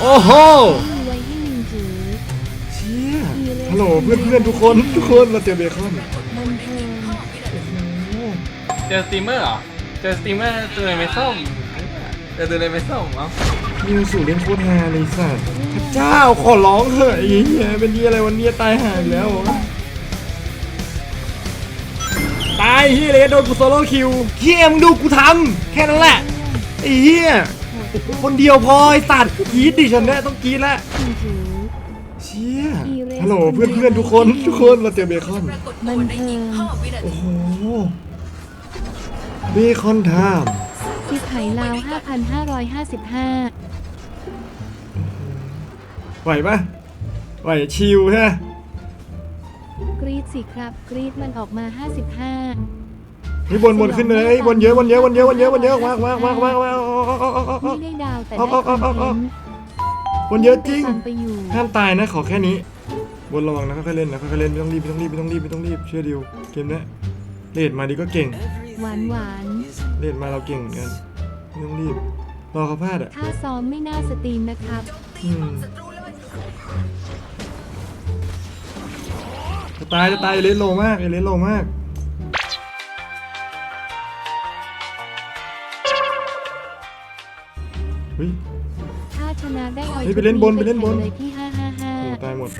โอ้โหมีไว้ให้ลิงถือเชี่ยฮัลโหลเพื่อนเพื่อนๆทุกคนทุกคนมาเจอเบคอนบันเทิงเจอสตรีมเมอร์เหรอ เจอสตรีมเมอร์ตัวเลยไม่ส้มเจอตัวเลยไม่ส้มเอ้ามิวสู่เล่นโคตรฮาเลยสัตว์พระเจ้าขอร้องเถอะไอ้เหี้ยเป็นดีอะไรวันนี้ตายห่าอีกแล้วตายเฮียเลยโดนกูโซโล่คิวเฮียมึงดูกูทำแค่นั้นแหละ ไอ้เฮียคนเดียวพอไอ้สัตว์กรีดดิฉันเนี่ยต้องกรีดละลิงถือ เชี่ยฮัลโหลเพื่อนเพื่อนๆทุกคนทุกคนมาเจอเบคอนบันเทิงโอ้โหเบคอนไทม์ซิปไหลาว 5,555 ไหวปะไหวชิวใช่ไหมกรีดสิครับ กรีดมันออกมา 55 นี่บนบนขึ้นเลยเอ้ยบนเยอะบนเยอะบนเยอะบนเยอะบนเยอะมากมากมากมากมากไม่ได้ดาวแต่ได้เอาคอนเทนต์บนเยอะจริงไปอยู่ห้ามตายนะขอแค่นี้ บนระวังนะค่อยๆเล่นนะค่อยๆเล่นไม่ต้องรีบไม่ต้องรีบไม่ต้องรีบไม่ต้องรีบเชื่อดิวเกมนี้เลดมาดีก็เก่งหวานหวานเลดมาเราเก่งเหมือนกันไม่ต้องรีบรอเขาพลาดอะถ้าซ้อมไม่น่าสตรีมนะครับอืมจะตายจะตายเลนโลมากเอเลนโลมาก เฮ้ย ถ้าชนะได้เอาเฮ้ยไปเล่นบนไปเล่นบน เลยที่โอ้555ตายหมด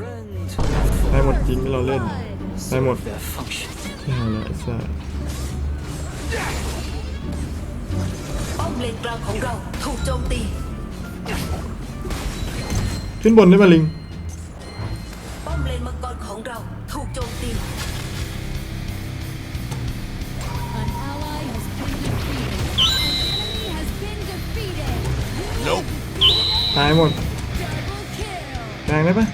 ตายหมดจริงไม่เราเล่น ตายหมดใช่แล้วไอ้สัสป้อมเลนกลางของเราถูกโจมตีขึ้นบนได้ป่ะลิง ป้อมเลนมังกรของเราถูกโจมตี ตายหมดแรงได้ปะ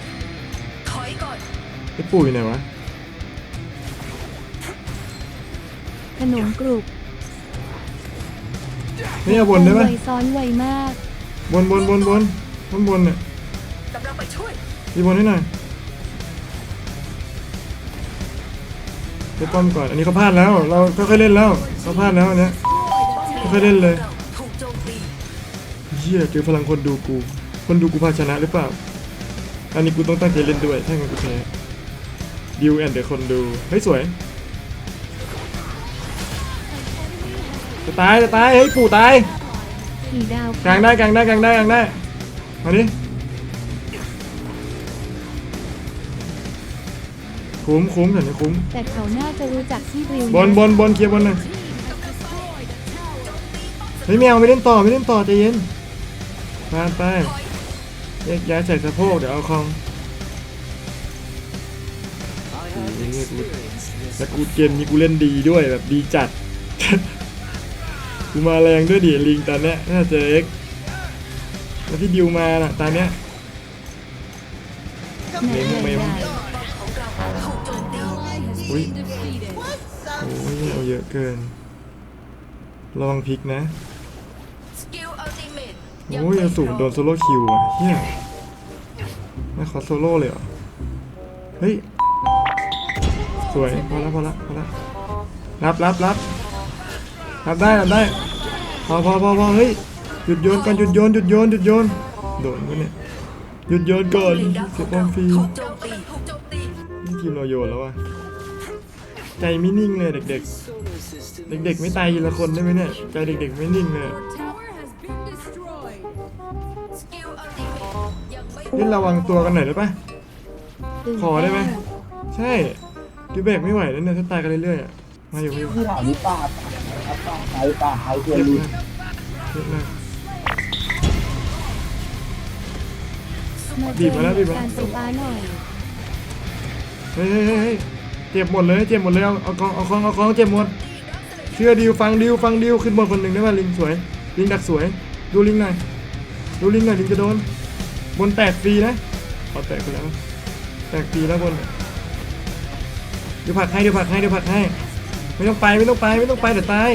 ถอยก่อนไอ้ปู่อยู่ไหนวะ ขนมกรุบนี่เอาบนได้ปะไวซ้อนไวมาก บนบนบนบนบนบนเนี่ยกำลังไปช่วยมีบนให้หน่อยไปป้อมก่อน อันนี้เขาพลาดแล้ว เราค่อยๆเล่นแล้วเขาพลาดแล้วอันเนี้ยค่อยๆเล่นเลย เฮียเจอพลังคนดูกู คนดูกูพาชนะหรือเปล่า อันนี้กูต้องตั้งใจเล่นด้วย ถ้างั้นกูแพ้ดิวแอนเดอร์คนดู เฮ้ย สวย จะตายจะตาย เฮ้ย ปู่ตายขี่ดาวกลางได้กลางได้กลางได้กลางได้ มาดิคุ้มคุ้มสันนี้คุ้ม แต่เขาน่าจะรู้จักที่ริวบนบนบนเคลียร์บนหน่อยเฮ้ยแมวไม่เล่นต่อไม่เล่นต่อใจเย็น ผ่านไปแยกย้ายใส่สะโพกเดี๋ยวเอาคองแต่กูเกมนี้กูเล่นดีด้วยแบบดีจัด กูมาแรงด้วยดิลิงตอนเนี้ยน่าจะเอ็กแล้วที่ดิวมาน่ะตอนเนี้ยไหนเมมเมญ่มของเราถูกโอุ้ยโอ้ยเอาเยอะเกินระวังพลิกนะ โอ้ยเอาสูงโดนโซโล่คิวอะเฮียไม่ขอโซโล่เลยเหรอ เฮ้ย สวย พอละพอละพอละรับรับรับรับได้รับได้ พอพอพอพอเฮ้ย หยุดโยนก่อนหยุดโยนหยุดโยนหยุดโยน โดนปะเนี่ย หยุดโยนก่อนเลนดักขเสีอยงบอเราลฟรีถูกโจมตีถูกโจมตีนี่ทีมเราโยนแล้วว่ะใจไม่นิ่งเลยเด็กๆ เด็กๆ ไม่ตายทีละคนได้ไหมเนี่ย ใจเด็กๆ ไม่นิ่งเลย ยังไม่นี่ระวังตัวกันหน่อยได้ปะตื่นขอได้ไหมเต้นใช่ดิวแบกไม่ไหวแล้วเนี่ยถ้าตายกันเรื่อยๆอะมาอยู่มาอยู่ที่ถามหรือเปล่าครับต้องใช้ป่าใช้เพื่อเยอะรู้มากเยอะมากมาบีบมาแล้วบีบมาแล้ว การไฟฟ้าหน่อยเฮ้ยเฮ้ยเฮ้ยเฮ้ยเจ็บหมดเลยเจ็บหมดเลยเอาเอากองเอาของเอาของเจ็บหมดเชื่อดิวฟังดิวฟังดิวขึ้นบนคนหนึ่งได้ป่ะลิงสวย ลิงดักสวย ดูลิงหน่อยดูลิงหน่อยลิงจะโดน บนแตกฟรีนะเอาแตกไปแล้วแตกฟรีแล้วบนเดี๋ยวผลักให้เดี๋ยวผลักให้เดี๋ยวผลักให้ ไม่ต้องไปไม่ต้องไปไม่ต้องไปเดี๋ยวตาย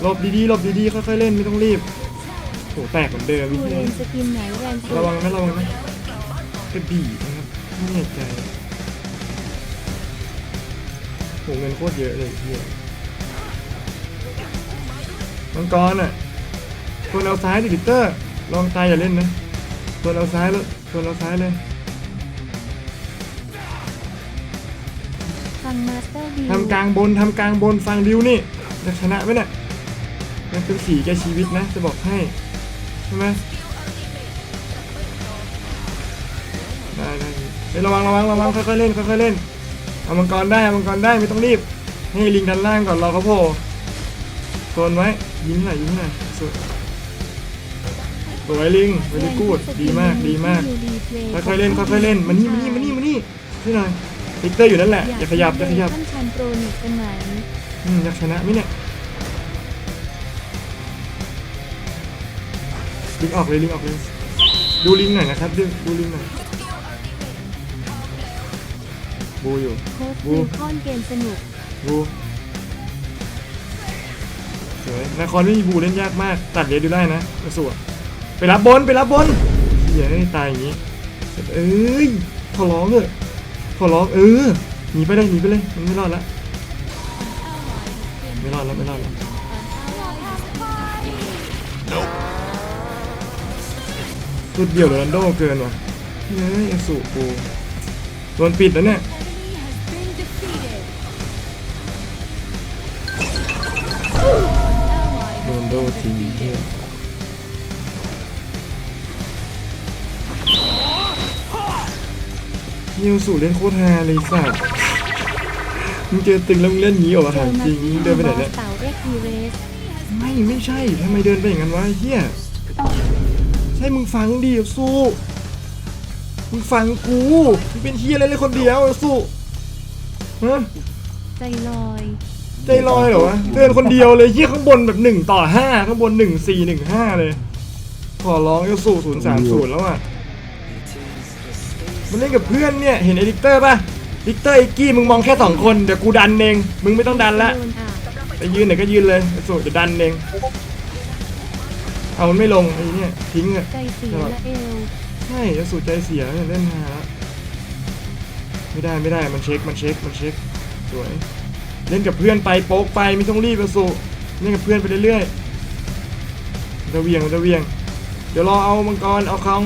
หลบดีๆหลบดีๆค่อยๆเล่นไม่ต้องรีบโอ้แตกเหมือนเดิมดูพี่เลนสกินไหนแรงสุดระวังนะระวังนะกระบี่นะครับไม่แน่ใจโหเงินโคตรเยอะเลยพี่มังกรอะตัวเอาซ้ายดิลิเตอร์ ลองตายอย่าเล่นนะตัวเอาซ้ายแล้วตัวเอาซ้ายเลยฟังมาสเตอร์ดิวทำกลางบนทำกลางบนฟังดิวนี่จะชนะไหมเนี่ยมันเป็นสีแกชีวิตนะ จะบอกให้ใช่ไหมได้ได้เฮ้ยระวังระวังระวังค่อยๆเล่นค่อยๆเล่นเอามังกรได้เอามังกรได้ไม่ต้องรีบให้ลิงดันล่างก่อนรอเขาโผล่โซนไว้ยิงหน่อยยิงหน่อยสุด สวยลิงเวลีกูดดีมากดีมากค่อยๆเล่นค่อยๆเล่นมานี่มานี่มานี่มานี่ช่วยหน่อยลิกเตอร์อยู่นั่นแหละอย่าขยับอย่าขยับท่านชันโปรนิกกันไหมอืมอยากชนะไหมเนี่ยลิงออกเลยลิงออกเลยดูลิงหน่อยนะครับดูดูลิงหน่อยบูอยู่โค้ชบูวีคอนเกมสนุกบูสวยนครไม่มีบูเล่นยากมาก ตัดเดี๋ยวดูได้นะกระสว ไปรับบนไปรับบนเฮียให้ตายอย่างงี้ เอ้ยขอร้องเถอะขอร้องเออหนีไปเลยหนีไปเลยมันไม่รอดละไม่รอดแล้วไม่รอดแล้วสุดเดี่ยวโรนัลโดเกินว่ะเฮ้ยเอสุกูโดนปิดแล้วเนี่ยโรนัลโดทีเฮีย เฮียสุเล่นโคตรฮาเลยสัตว์มึงเจอตึงแล้วมึงเล่นงี้เหรอวะถามจริงมึงเดินไปไหนเนี่ยเต่าเอ็กซ์เรสไม่ไม่ใช่ทำไมเดินไปอย่างนั้นวะไอ้เฮียใช่มึงฟังดิสู้มึงฟังกูมึงเป็นเฮียอะไรเลยคนเดียวสู้ฮะใจลอยใจลอยเหรอวะเดินคนเดียวเลยเฮียข้างบนแบบหนึ่งต่อห้าข้างบนหนึ่งสี่หนึ่งห้าเลย ขอร้องจะสู้ศูนย์สามศูนย์แล้วอะ มันเล่นกับเพื่อนเนี่ยเห็นไอ้ดิกเตอร์ป่ะดิกเตอร์ไอ้กี้มึงมองแค่สองคนเดี๋ยวกูดันเองมึงไม่ต้องดันละโดนอะไปยืนไหนก็ยืนเลยไอ้สู้จะดันเองเอามันไม่ลงไอ้เนี่ยทิ้งอะใจเสียและเอวใช่จะสูดใจเสียเนี่ยเล่นหาแล้วไม่ได้ไม่ได้มันเช็คมันเช็คมันเช็คสวยเล่นกับเพื่อนไปโป๊กไปไม่ต้องรีบไปสู่เล่นกับเพื่อนไปเรื่อยๆจะเวียงจะเวียงเดี๋ยวรอเอามังกรเอาคอง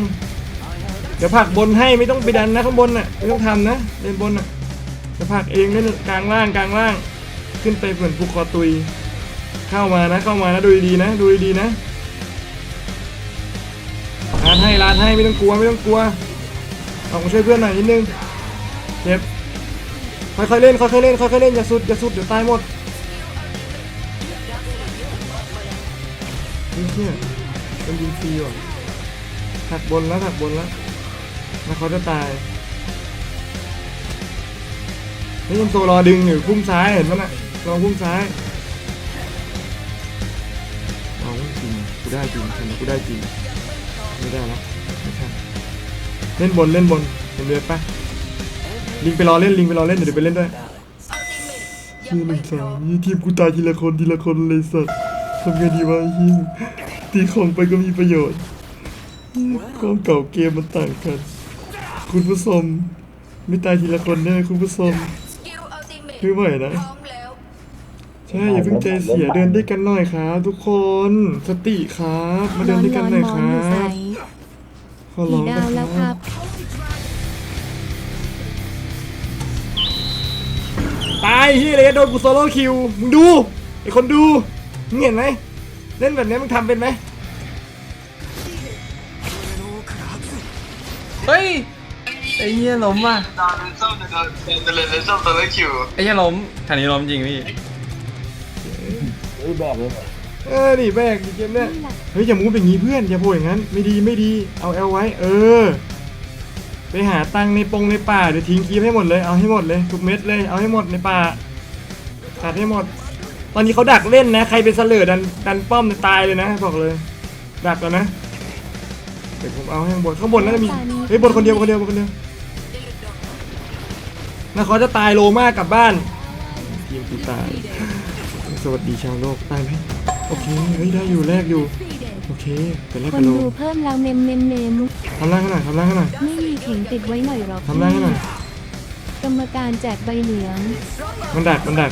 เดี๋ยวผักบนให้ไม่ต้องไปดันนะข้างบนน่ะไม่ต้องทำนะเล่นบนน่ะจะผลักเองเล่นกลางล่างกลางล่าง ขึ้นไปเหมือนภูคอตุย เข้ามานะเข้ามานะดูดีๆนะ ดูดีๆนะลานให้ลานให้ไม่ต้องกลัวไม่ต้องกลัวออกมาช่วยเพื่อนหน่อยนิดนึงเจ็บค่อยๆเล่นค่อยๆเล่นค่อยๆเล่นอย่าสุดอย่าสุดเดี๋ยวตายหมดเฮ้ยเชี่ยเป็นยิงฟรีว่ะถักบนแล้วถักบนแล้ว แล้วเขาจะตายเฮ้ยยังโซรอดึงอยู่พุ่มซ้ายเห็นมั้ยน่ะรอพุ่มซ้ายเอาจริงกูได้จริงทำไหมกูได้จริงไม่ได้แล้วไม่ใช่เล่นบนเล่นบนเห็นเดือปะลิงไปรอเล่นลิงไปรอเล่นเดี๋ยวไปเล่นด้วยยี่หนึ่งสามยี่ทีมกูตายทีละคนทีละคนเลยสัตว์ทำไงดีวะยี่ตีของไปก็มีประโยชน์ความเก่าเกมมันต่างกัน คุณผู้ชมไม่ตายทีละคนแน่คุณผู้ชมสกิลอัลติเมทไม่ไหวนะพร้อมแล้วใช่อย่าเพิ่งใจเสียเดินด้วยกันหน่อยครับทุกคนสติครับ มาเดินด้วยกันหน่อยคร้รัอนๆอยู่ใสบขอผีร้องดาวนะแล้วคครัรับบตายเฮียเลยโดนกูโซโล่คิวมึงดูไอคนดูมึงเห็นไหมเล่นแบบนี้มึงทำเป็นไหมเฮ้ย ไอ้เหี้ยล้มว่ะตอนเป็นส้มตอนเป็นเลนส้มตอนเล่นคิวไอ้เหี้ยล้มคันนี้ล้มจริงพี่เฮ้ยแบบเลยเออดิแบกดิเกมเนี่ยนี่แหละเฮ้ยอย่ามูฟอย่างนี้เพื่อนอย่าโผล่อย่างนั้น ไม่ดีไม่ดีเอาเอลไว้ เออ ไปหาตังค์ในปงในป่าเดี๋ยวทิ้งคีบให้หมดเลยเอาให้หมดเลยทุกเม็ดเลยเอาให้หมดในป่าขาดให้หมด ตอนนี้เขาดักเล่นนะ ใครเป็นเสลอดันดันป้อมเนี่ยตายเลยนะบอกเลย ดักแล้วนะเดี๋ยวผมเอาให้ข้างบนข้างบนน่าจะมีเฮ้ยบนคนเดียวบนคนเดียวบนคนเดียว นะเขาจะตายโลมากกลับบ้านทีมกูตาย สวัสดีชาวโลกตายไหมโอเคเฮ้ยได้อยู่แรกอยู่ โอเคเป็นแรกคเป็นนโลดูเพิ่มแล้วเมมเมมเมมทำร่างให้หน่อยทำร่างให้หน่อยไม่มีเข็งติดไว้หน่อยหรอกทำร่างให้หน่อยกรรมการแจกใบเหลืองมันดักมันดัก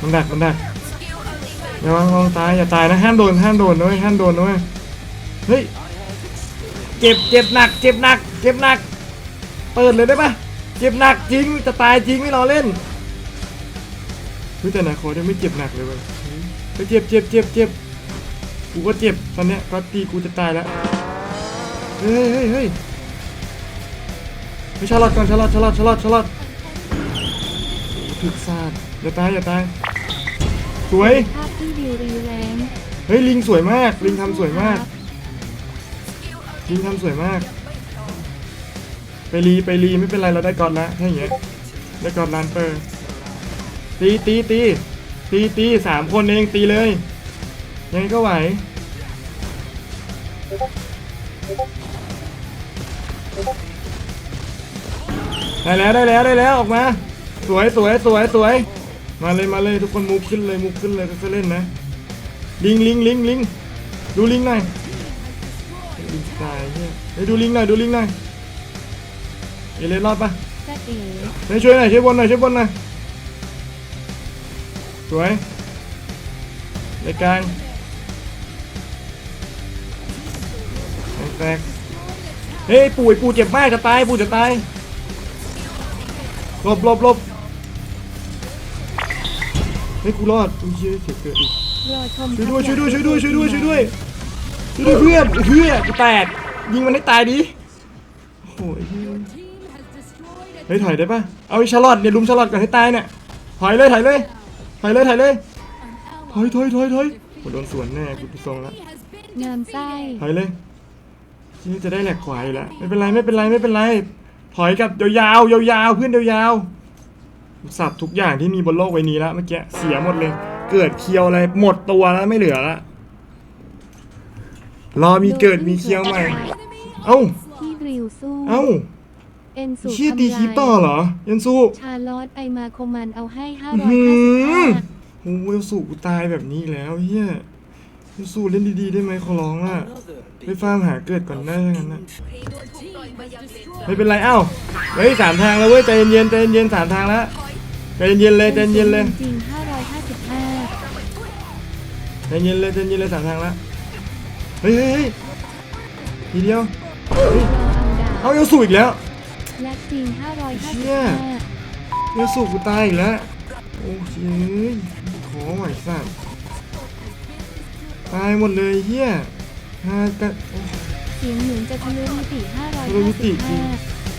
มันดักมันดักสกิลอัลติเมทอย่าวางลองตายอย่าตายนะห้ามโดนห้ามโดนด้วยห้ามโดนด้วยเฮ้ยเจ็บเจ็บหนักเจ็บหนักเจ็บหนัก เปิดเลยได้ปะ เจ็บหนักจริงจะตายจริงไม่รอเล่นเฮ้ยแต่นาคอเนี่ยไม่เจ็บหนักเลยเว้ยเฮ้ยเจ็บเจ็บเจ็บเจ็บกูก็เจ็บตอนเนี้ยก็ตีกูจะตายแล้วเฮ้ยเฮ้ยเฮ้ยไม่ชาลอดก่อนชาลอดชาลอดชาลอดชาลอดถึกซาดอย่าตายอย่าตายสวยภาพที่ดิวรีแรงเฮ้ยลิงสวยมากลิงทำสวยมากลิงทำสวยมาก ไปรีไปรีไม่เป็นไรเราได้ก่อนละถ้าอย่างเงี้ยได้ก่อนลานเปอร์ตีตีตีตีตีสามคนเองตีเลย ยังไงก็ไหวได้แล้วได้แล้วได้แล้วออกมา สวยสวยสวยสวย มาเลยมาเลยทุกคนมูฟขึ้นเลยมูฟขึ้นเลยค่อยๆเล่นนะ ลิงลิงลิงลิงดูลิงหน่อยลิงตายเนี่ยดูลิงหน่อยดูลิงหน่อย เอเลนรอดปะจ้าเอ๋เฮ้ยช่วยหน่อยช่วยบนหน่อยช่วยบนหน่อยสวยในกลางแตกเฮ้ยปู่ไอ้ปู่เจ็บมากจะตายปู่จะตายหลบหลบหลบเฮ้ยกูรอดอุ้ยเชี่ยเสียเกิดอีกรอชมช่วยด้วยช่วยด้วยช่วยด้วยช่วยด้วยช่วยด้วยช่วยด้วยเพื่อนเพื่อนกูแตกยิงมันให้ตายดิโอ้โหไอ้เหี้ย เฮ้ยถอยได้ปะเอาไอ้ชาร์ลอตเนี่ยลุมชาร์ลอตก่อนให้ตายเนี่ยถอยเลยถอยเลยถอยเลยถอยเลยถอยถอยถอยถอยโหโดนสวนแน่กูดูทรงแล้วงามไส้ถอยเลยนี่จะได้แหลกขวาอยู่แล้วไม่เป็นไรไม่เป็นไรไม่เป็นไร ถอยกลับยาวๆยาวๆเพื่อนยาวๆสับทุกอย่างที่มีบนโลกใบนี้แล้วเมื่อกี้เสียหมดเลย เกิดเคียวอะไรหมดตัวแล้วไม่เหลือละรอมีเกิดมีเคียวใหม่ เอ้าที่ริวสู้เอ้า เอ็นสูเชี่ยตีคลิปต่อเหรอยันสู้ชาลอตไปมาโคมันเอาให้อื้อหือ555โอ้ยยันสู้กูตายแบบนี้อีกแล้วเฮียยันสู้เล่นดีๆได้ไหมขอร้องล่ะไปฟาร์มหาเกิดก่อนได้ทั้งนั้นนะไม่เป็นไรเอ้าเฮ้ยสามทางแล้วเว้ยใจเย็นๆใจเย็นๆสามทางแล้วใจเย็นๆเลยใจเย็นๆเลยจริงๆ555ใจเย็นเลยใจเย็นเลยสามทางแล้วเฮ้ยเฮ้ยเฮ้ยทีเดียวเฮ้ยรออังดาเอายังสู้อีกแล้ว และจริงเชี่ย555ยังสู้กูตายอีกแล้ว โอ้ยขอไหวสัตว์ตายหมดเลยเฮียฮากันเสียงเหมือนจะทะลุมิติทะลุมิติจริง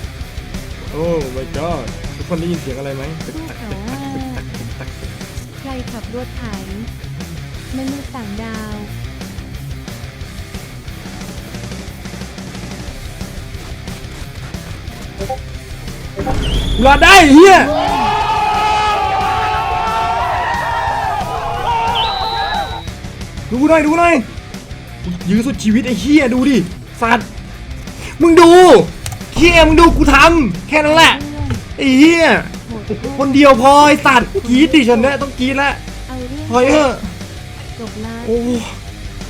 555โอ้ my god ทุกคนได้ยินเสียงอะไรไหมสู้เขาว่าใครขับรถไถมนุษย์ต่างดาว รอดได้เฮียดูหน่อยดูหน่อยยื้อสุดชีวิตไอ้เฮียดูดิสัตว์มึงดูเฮียมึงดูกูทำแค่นั้นแหละเรื่องไอ้เฮียโหดโคคนเดียวพอไอ้สัตว์กรีดดิฉันเนี่ยต้องกรีดละเอาเรื่องถอยเถอะจบละโอ้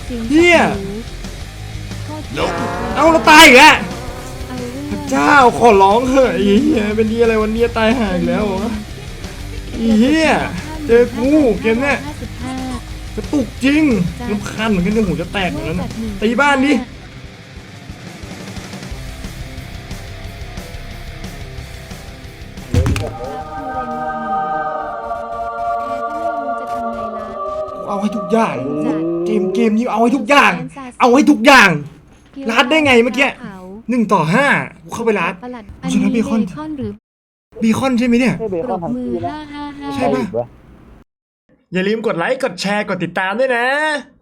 เสียงเหี้ยหูโคตรเจ็บเลยเอาเราตายอีกแล้วเอา เรื่องเจ้าขอร้องเถอะไอ้เหี้ยเป็นดีอะไรวันนี้ตายห่าอีกแล้วเหรอไอ้เหี้ยเจอกูเกมเนี้ยกระตุกจริงรำคาญเหมือนกันจนหูจะแตกเหมดแล้วนะตีบ้านดิเอาให้ทุกอย่างเกมเกมนี้เอาให้ทุกอย่าง เอาให้ทุกอย่างรัดได้ไงเมื่อกี้ หนึ่งต่อห้ากูเข้าไปรัด ประหลัดกูชนะเบคอน คอนหรือบีคอนใช่ไหมเนี่ยให้เบปครอนบทั้งมือทีนะ555ใช่ปะ อย่าลืมกดไลค์ กดแชร์ กดติดตามด้วยนะ